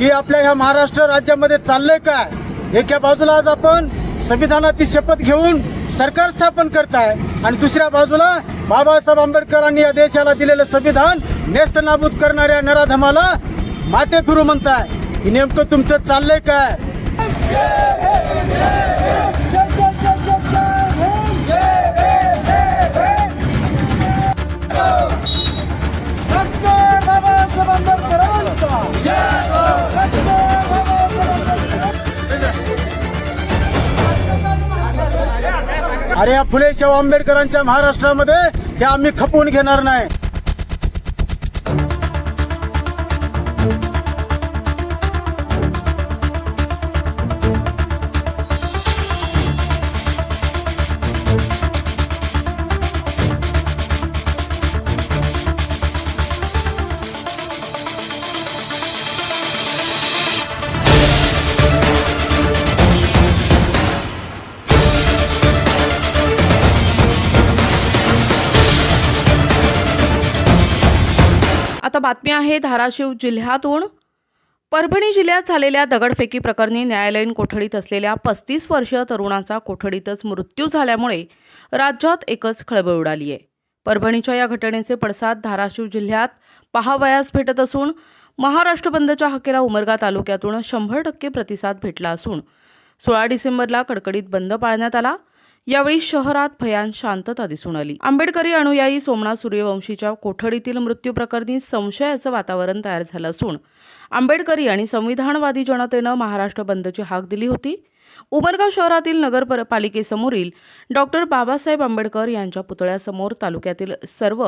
की आपल्या ह्या महाराष्ट्र राज्यामध्ये चाललंय काय? एका बाजूला आज आपण संविधानाची शपथ घेऊन सरकार स्थापन करताय आणि दुसऱ्या बाजूला बाबासाहेब आंबेडकरांनी या देशाला दिलेलं संविधान नेस्त नाबूद करणाऱ्या नराधमाला माते गुरु म्हणताय नेमकं तुमचं चाललंय काय? अरे या फुले शाहू आंबेडकरांच्या महाराष्ट्रामध्ये हे आम्ही खपवून घेणार नाही. बातमी आहे धाराशिव जिल्ह्यातून. परभणी जिल्ह्यात झालेल्या दगडफेकी प्रकरणी न्यायालयीन कोठडीत असलेल्या पस्तीस वर्षीय तरुणाचा कोठडीतच मृत्यू झाल्यामुळे राज्यात एकच खळबळ उडाली आहे. परभणीच्या या घटनेचे पडसाद धाराशिव जिल्ह्यात पहावयास भेटत असून महाराष्ट्र बंदच्या हकेला उमरगा तालुक्यातून शंभर टक्के प्रतिसाद भेटला असून सोळा डिसेंबरला कडकडीत बंद पाळण्यात आला. यावेळी शहरात भयान शांतता दिसून आली. आंबेडकरी अनुयायी सोमनाथ सूर्यवंशीच्या कोठडीतील मृत्यू प्रकरणी संशयाचं वातावरण तयार झालं असून आंबेडकरी आणि संविधानवादी जनतेनं महाराष्ट्र बंदची हाक दिली होती. उमरगाव शहरातील नगर पालिकेसमोरील डॉक्टर बाबासाहेब आंबेडकर यांच्या पुतळ्यासमोर तालुक्यातील सर्व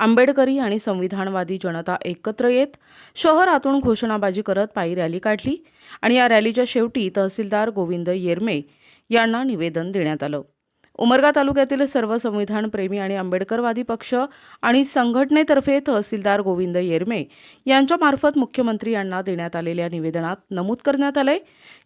आंबेडकरी आणि संविधानवादी जनता एकत्र येत शहरातून घोषणाबाजी करत पायी रॅली काढली आणि या रॅलीच्या शेवटी तहसीलदार गोविंद येरमे यांना निवेदन देण्यात आलं. उमरगा तालुक्यातील सर्व संविधानप्रेमी आणि आंबेडकरवादी पक्ष आणि संघटनेतर्फे तहसीलदार गोविंद येरमे यांच्यामार्फत मुख्यमंत्री यांना देण्यात आलेल्या निवेदनात नमूद करण्यात आलंय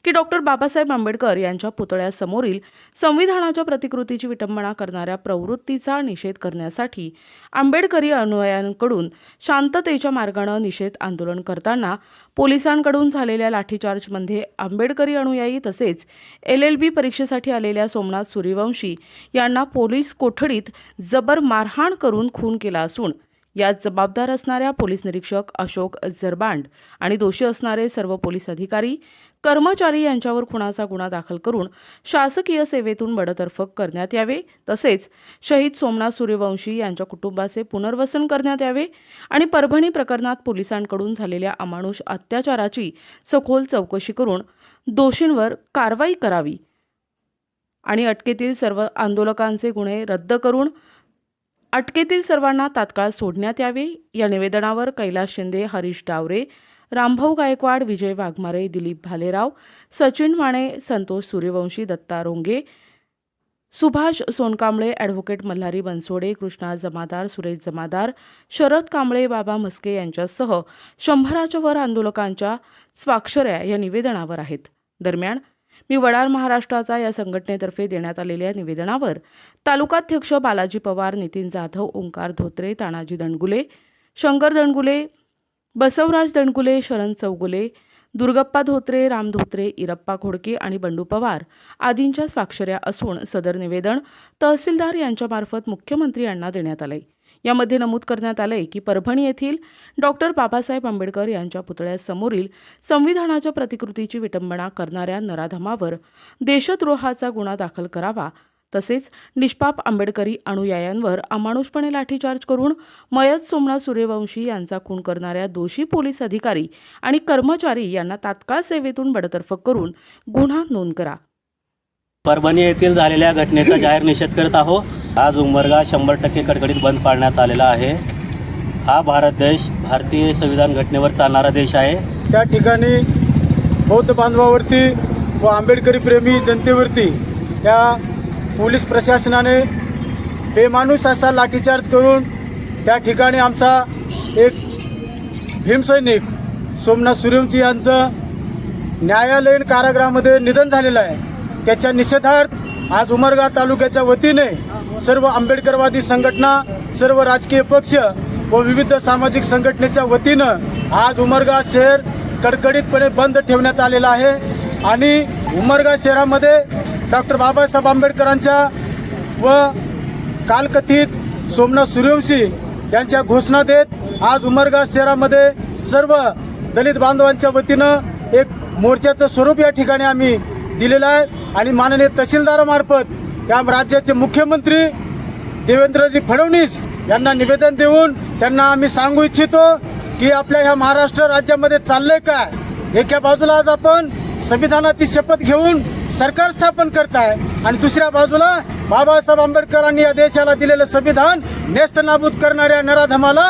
की डॉक्टर बाबासाहेब आंबेडकर यांच्या पुतळ्यासमोरील संविधानाच्या प्रतिकृतीची विटंबना करणाऱ्या प्रवृत्तीचा निषेध करण्यासाठी आंबेडकरी अनुयायांकडून शांततेच्या मार्गानं निषेध आंदोलन करताना पोलिसांकडून झालेल्या लाठीचार्जमध्ये आंबेडकरी अनुयायी तसेच एल एल बी परीक्षेसाठी आलेल्या सोमनाथ सूर्यवंशी यांना पोलीस कोठडीत जबर मारहाण करून खून केला असून यात जबाबदार असणाऱ्या पोलीस निरीक्षक अशोक जरबांड आणि दोषी असणारे सर्व पोलीस अधिकारी कर्मचारी यांच्यावर खुणाचा गुन्हा दाखल करून शासकीय सेवेतून बडतर्फ करण्यात यावे. तसेच शहीद सोमनाथ सूर्यवंशी यांच्या कुटुंबाचे पुनर्वसन करण्यात यावे आणि परभणी प्रकरणात पोलिसांकडून झालेल्या अमानुष अत्याचाराची सखोल चौकशी करून दोषींवर कारवाई करावी आणि अटकेतील सर्व आंदोलकांचे गुन्हे रद्द करून अटकेतील सर्वांना तात्काळ सोडण्यात यावे. या निवेदनावर कैलास शिंदे हरीश डावरे रामभाऊ गायकवाड विजय वाघमारे दिलीप भालेराव सचिन माने संतोष सूर्यवंशी दत्ता रोंगे सुभाष सोनकांबळे ॲडव्होकेट मल्हारी बनसोडे कृष्णा जमादार सुरेश जमादार शरद कांबळे बाबा म्हस्के यांच्यासह शंभराच्या वर आंदोलकांच्या स्वाक्षऱ्या या निवेदनावर आहेत. दरम्यान मी वडार महाराष्ट्राचा या संघटनेतर्फे देण्यात आलेल्या निवेदनावर तालुकाध्यक्ष बालाजी पवार नितीन जाधव ओंकार धोत्रे तानाजी दणगुले शंकर दणगुले बसवराज दणकुले शरण चौगुले दुर्गप्पा धोत्रे राम धोत्रे इरप्पा खोडके आणि बंडू पवार आदींच्या स्वाक्षऱ्या असून सदर निवेदन तहसीलदार यांच्यामार्फत मुख्यमंत्री यांना देण्यात आले यामध्ये नमूद करण्यात आलंय की परभणी येथील डॉक्टर बाबासाहेब आंबेडकर यांच्या पुतळ्यासमोरील संविधानाच्या प्रतिकृतीची विटंबना करणाऱ्या नराधमावर देशद्रोहाचा गुन्हा दाखल करावा तसेच निष्पाप आंबेडकरी अनुयायांवर अमानुषपणे लाठीचार्ज करून मयत सोमनाथ सूर्यवंशी यांचा खून करणाऱ्या दोषी पोलीस अधिकारी आणि कर्मचारी यांना तात्काळ सेवेतून बडतर्फ करून गुन्हा नोंद करा. परभणी येथील झालेल्या घटनेचा जाहीर निषेध करत आहोत. आज उंबरगा शंभर टक्के कडकडीत बंद पाडण्यात आलेला आहे. हा भारत देश भारतीय संविधान घटनेवर चालणारा देश आहे. त्या ठिकाणी बौद्ध बांधवावरती व आंबेडकरी प्रेमी जनतेवरती त्या पोलीस प्रशासनाने बेमाणूस असा लाठीचार्ज करून त्या ठिकाणी आमचा एक भीमसैनिक सोमनाथ सूर्यवंशी यांचं न्यायालयीन कारागृहामध्ये निधन झालेलं आहे. त्याच्या निषेधार्थ आज उमरगा तालुक्याच्या वतीने सर्व आंबेडकरवादी संघटना सर्व राजकीय पक्ष व विविध सामाजिक संघटनेच्या वतीनं आज उमरगा शहर कडकडीतपणे बंद ठेवण्यात आलेला आहे. आणि उमरगा शहरामध्ये डॉक्टर बाबासाहेब आंबेडकरांच्या व कालकथित सोमनाथ सूर्यवंशी यांच्या घोषणा देत आज उमरगा शहरामध्ये सर्व दलित बांधवांच्या वतीनं एक मोर्चाचं स्वरूप या ठिकाणी आम्ही दिलेलं आहे. आणि माननीय तहसीलदारामार्फत या राज्याचे मुख्यमंत्री देवेंद्रजी फडणवीस यांना निवेदन देऊन त्यांना आम्ही सांगू इच्छितो की आपल्या ह्या महाराष्ट्र राज्यामध्ये चाललंय काय? एका बाजूला आज आपण संविधानाची शपथ घेऊन सरकार स्थापन करताय. आणि दुसऱ्या बाजूला बाबासाहेब आंबेडकरांनी या देशाला दिलेलं संविधान नेस्त नाबूद करणाऱ्या नराधमाला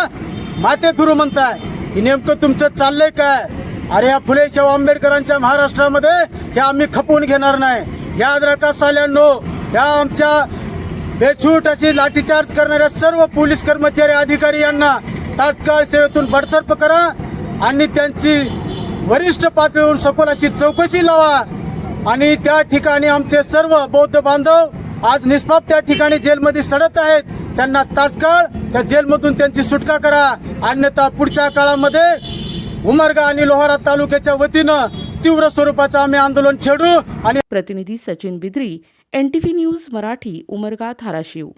माते गुरु म्हणताय. हे नेमकं तुमचं चाललंय काय? अरे या फुले शाहू आंबेडकरांच्या महाराष्ट्रामध्ये हे आम्ही खपवून घेणार नाही. या रका साल्यांनो या आमच्या बेछूट अशी लाठीचार्ज करणाऱ्या सर्व पोलीस कर्मचारी अधिकारी यांना तात्काळ सेवेतून बडतर्फ करा आणि त्यांची वरिष्ठ पातळीवरून सखोल अशी चौकशी लावा. आणि त्या ठिकाणी आमचे सर्व बौद्ध बांधव आज निष्पाप त्या ठिकाणी जेलमध्ये सडत आहेत. त्यांना तात्काळ त्या जेलमधून त्यांची सुटका करा. अन्यथा पुढच्या काळामध्ये उमरगा आणि लोहारा तालुक्याच्या वतीनं तीव्र स्वरूपाचं आम्ही आंदोलन छेडू आणि प्रतिनिधी Sachin Bidri N T V news Marathi Umarga Dharashiv.